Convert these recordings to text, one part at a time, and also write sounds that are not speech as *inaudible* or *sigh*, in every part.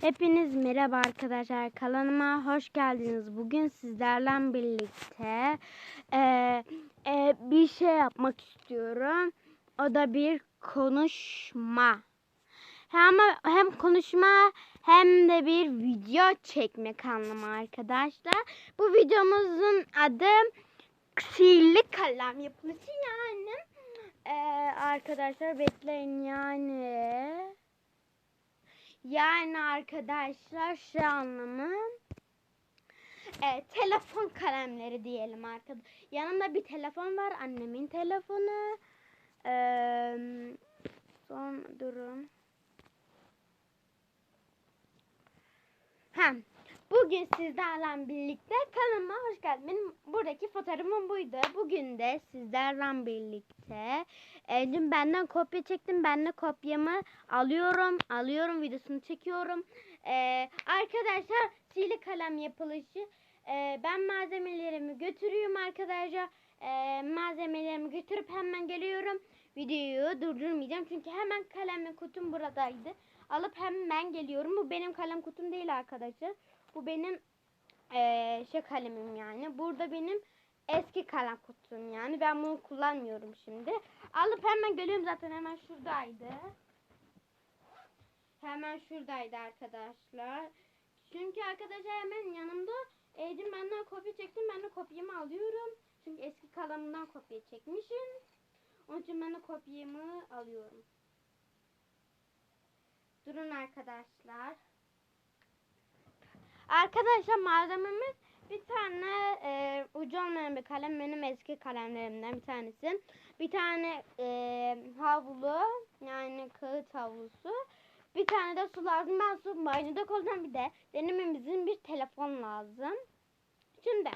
Hepiniz merhaba arkadaşlar kanalıma hoş geldiniz. Bugün sizlerle birlikte eee, eee, bir şey yapmak istiyorum. O da bir konuşma. Hem, hem konuşma hem de bir video çekmek anlamı arkadaşlar. Bu videomuzun adı sihirli kalem yapılışı yani. Eee, arkadaşlar bekleyin yani. Yani arkadaşlar şu anlamı e, telefon kalemleri diyelim arkadaşlar. Yanımda bir telefon var. Annemin telefonu. Eee son durun. Ha, bugün sizlerle birlikte kanalıma geldiniz. Benim buradaki fotoğrafım buydu. Bugün de sizlerle birlikte e, dün benden kopya çektim. Ben de kopyamı alıyorum. Alıyorum videosunu çekiyorum. E, arkadaşlar sihirli kalem yapılışı. E, ben malzemelerimi götürüyorum arkadaşlar. E, malzemelerimi götürüp hemen geliyorum. Videoyu durdurmayacağım. Çünkü hemen kalemle kutum buradaydı. Alıp hemen geliyorum. Bu benim kalem kutum değil arkadaşlar. Bu benim eee şey kalemim yani. Burada benim eski kalem kutum yani. Ben bunu kullanmıyorum şimdi. Alıp hemen geliyorum zaten hemen şuradaydı. Hemen şuradaydı arkadaşlar. Çünkü arkadaşlar hemen yanımda Ecim benden kopya çektim. Ben de kopyamı alıyorum. Çünkü eski kalemimden kopya çekmişim. Onun için ben de kopyamı alıyorum. Durun arkadaşlar. Arkadaşlar malzememiz bir tane e, ucu olmayan bir kalem benim eski kalemlerimden bir tanesi. Bir tane e, havlu yani kağıt havlusu. Bir tane de su lazım. Ben su banyoda kullanacağım bir de denememizin bir telefon lazım. Şimdi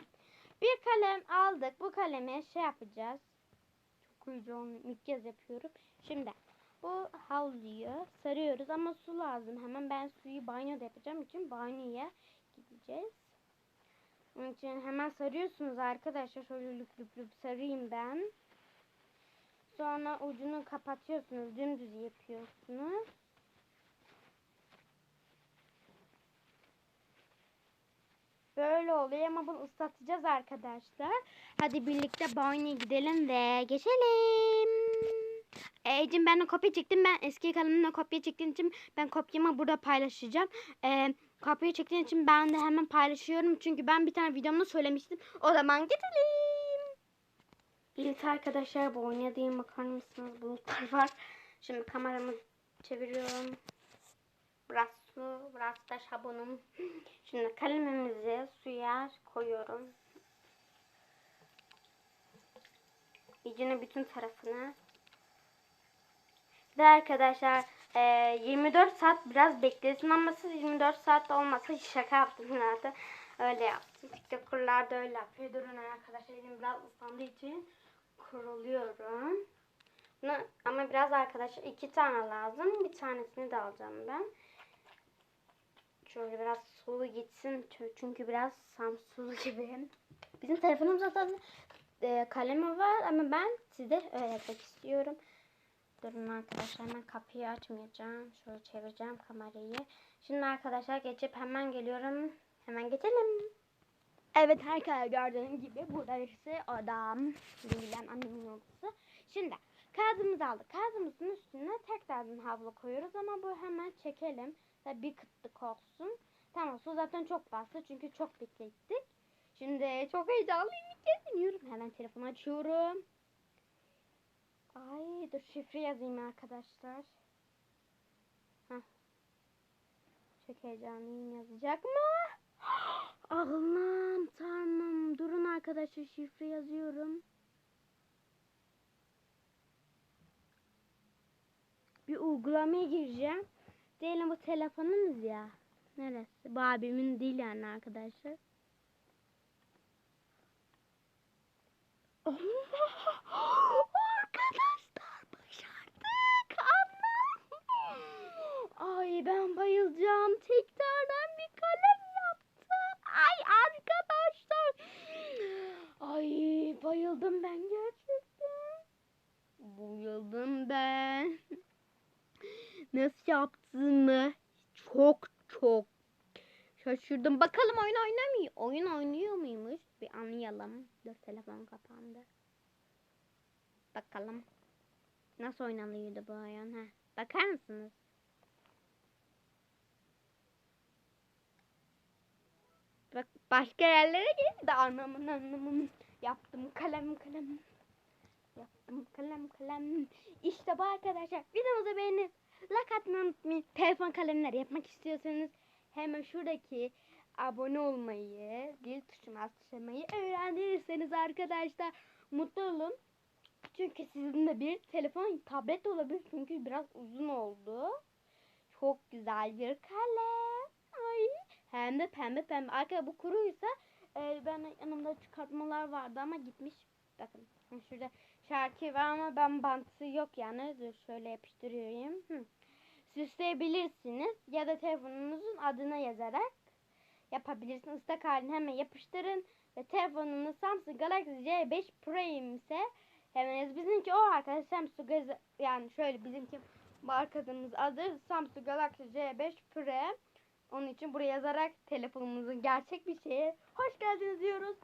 bir kalem aldık. Bu kaleme şey yapacağız. Çok uyucu olmuyor. İlk kez yapıyorum. Şimdi bu havluyu sarıyoruz ama su lazım. Hemen ben suyu banyoda yapacağım için banyoya gideceğiz. Onun için hemen sarıyorsunuz arkadaşlar. Şöyle lüp lüp lüp sarayım ben. Sonra ucunu kapatıyorsunuz. Dümdüz yapıyorsunuz. Böyle oluyor ama bunu ıslatacağız arkadaşlar. Hadi birlikte banyoya gidelim ve geçelim. Ecim ben de kopya çektim. Ben eski kalemimle kopya çektiğim için ben kopyamı burada paylaşacağım. Ee, kopya çektiğim için ben de hemen paylaşıyorum. Çünkü ben bir tane videomda söylemiştim. O zaman gidelim. İlk arkadaşlar bu oynadığım bakar mısınız? Bulutlar var. Şimdi kameramı çeviriyorum. Biraz su, biraz da sabunum. Şimdi kalemimizi suya koyuyorum. İyice bütün tarafını ve arkadaşlar e, 24 saat biraz beklesin ama siz 24 saat olmasa şaka yaptım zaten. *laughs* Öyle yaptım. TikToker'lar da öyle yapıyor. Durun arkadaşlar elim biraz ıslandığı için kuruluyorum. Bunu, ama biraz arkadaşlar iki tane lazım. Bir tanesini de alacağım ben. Şöyle biraz sulu gitsin. Çünkü biraz samsulu *laughs* gibi. Bizim telefonumuz zaten e, kalemi var ama ben size öğretmek istiyorum. Durun arkadaşlar hemen kapıyı açmayacağım. Şöyle çevireceğim kamerayı. Şimdi arkadaşlar geçip hemen geliyorum. Hemen geçelim. Evet arkadaşlar gördüğünüz gibi burası odam. Bilen annemin odası. Şimdi kağıdımızı aldık. Kağıdımızın üstüne tekrardan havlu koyuyoruz ama bu hemen çekelim. Tabii bir kıtlık olsun. Tamam su zaten çok bastı çünkü çok beklettik. Şimdi çok heyecanlıyım. Geziniyorum. Hemen telefonu açıyorum. Ay dur şifre yazayım arkadaşlar. Heh. Çok heyecanlıyım yazacak mı? *gasps* Allah'ım tanrım. Durun arkadaşlar şifre yazıyorum. Bir uygulamaya gireceğim. Diyelim bu telefonumuz ya. Neresi? Bu abimin değil yani arkadaşlar. Allah! *gasps* Arkadaşlar başardık. Allah! Ay ben bayılacağım. Tekrardan bir kalem yaptı. Ay arkadaşlar. Ay bayıldım ben gerçekten. Bayıldım ben. Nasıl yaptığımı çok çok şaşırdım. Bakalım oyun oynamıyor. Oyun oynuyor muymuş? Bir anlayalım. Dur telefon kapandı. Bakalım. Nasıl oynanıyordu bu oyun? Heh. Bakar mısınız? Bak başka yerlere geldi de anlamın anlamın. Yaptım kalem kalem. Yaptım kalem kalem. İşte bu arkadaşlar. Videomuzu beğenip like atmayı unutmayın. Telefon kalemleri yapmak istiyorsanız hemen şuradaki abone olmayı, dil tuşuna tıklamayı öğrenirseniz arkadaşlar mutlu olun. Çünkü sizin de bir telefon, tablet olabilir çünkü biraz uzun oldu. Çok güzel bir kalem. De pembe pembe. Arkadaşlar bu kuruysa e, ben yanımda çıkartmalar vardı ama gitmiş. Bakın şurada şarkı var ama ben bantı yok yani. Dur şöyle yapıştırıyorum. Hı. Süsleyebilirsiniz ya da telefonunuzun adına yazarak yapabilirsiniz. Islak halini hemen yapıştırın ve telefonunuz Samsung Galaxy J5 Prime ise hemen. Bizimki o arkadaşlar Samsung yani şöyle bizimki markamız adı Samsung Galaxy J5 Prime. Onun için buraya yazarak telefonumuzun gerçek bir şeye hoş geldiniz diyoruz.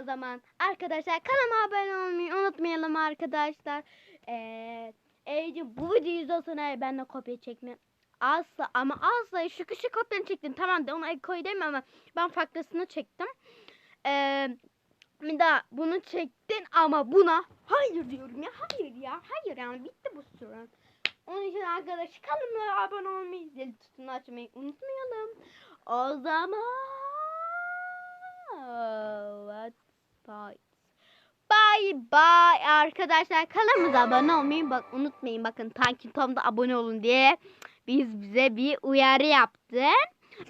O zaman arkadaşlar kanalıma abone olmayı unutmayalım arkadaşlar. Ee, bu videoyu izliyorsan ben de kopya çekme. Asla ama asla şu kişi kopyanı çektim. Tamam da ona koy deme ama ben farklısını çektim. Ee, bir daha bunu çektin ama buna hayır diyorum ya hayır ya hayır yani bitti bu süre. Onun için arkadaşlar kanalıma abone olmayı, zil tuşunu açmayı unutmayalım. O zaman let's bye. Bye arkadaşlar kanalımıza abone olmayı bak unutmayın bakın Tankin Tom'da abone olun diye biz bize bir uyarı yaptı.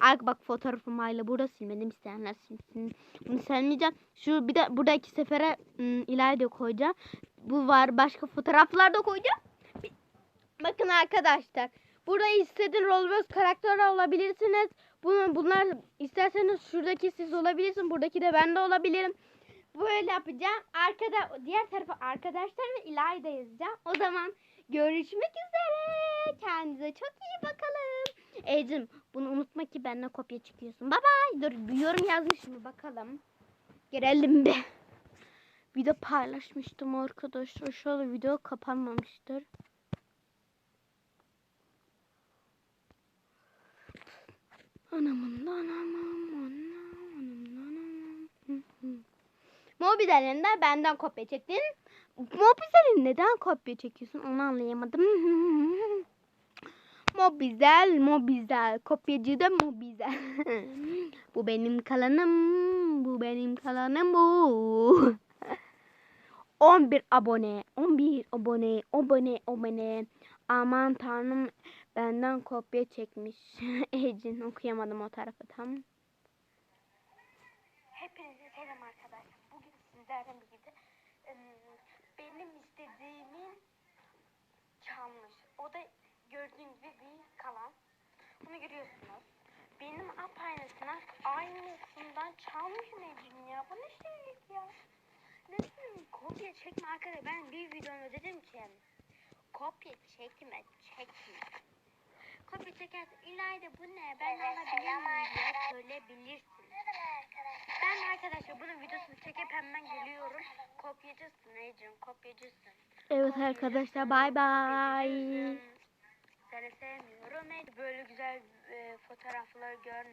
Arka bak fotoğrafım hala burada silmedim isteyenler silsin. Bunu silmeyeceğim. Şu bir de burada iki sefere ım, ileride koyacağım. Bu var başka fotoğraflar da koyacağım. Bakın arkadaşlar. Burada istediğin Roblox karakteri olabilirsiniz. Bunu, bunlar isterseniz şuradaki siz olabilirsiniz. Buradaki de ben de olabilirim. Böyle yapacağım. Arkada diğer tarafa arkadaşlar ve İlayda yazacağım. O zaman görüşmek üzere. Kendinize çok iyi bakalım. Ecim bunu unutma ki benden kopya çıkıyorsun. Bye bye. Dur bir yorum yazmış mı bakalım. Girelim bir. Video paylaşmıştım arkadaşlar. Şöyle video kapanmamıştır. Anamın da anamın anam, anamın da anam. Hı hı. Mobizel'in benden kopya çektin. Mobizel'in neden kopya çekiyorsun onu anlayamadım. *laughs* Mobizel, Mobizel. Kopyacı da Mobizel. *laughs* bu benim kalanım. Bu benim kalanım bu. *laughs* 11 abone. 11 abone. Abone abone. Aman tanrım benden kopya çekmiş. *laughs* Ecin okuyamadım o tarafı tam. Hepinize selam arkadaşlar. Bugün sizlerle birlikte benim istediğimin çalmış. O da gördüğünüz gibi bir kalan. Bunu görüyorsunuz. Benim apaynısına aynısından çalmış Necim ya. Bu ne şeylik ya? Bileyim kopya çekme arkadaşlar. Ben bir videomda dedim ki kopya çekme çekme. Kopya çekersen İlayda bu ne? Ben alabilir miyim diye söyleyebilirsin. Ben arkadaşlar bunun videosunu çekip hemen geliyorum. Kopyacısın Ecim, kopyacısın. Evet arkadaşlar bay bay. Seni sevmiyorum. Böyle güzel e, fotoğrafları görmedim.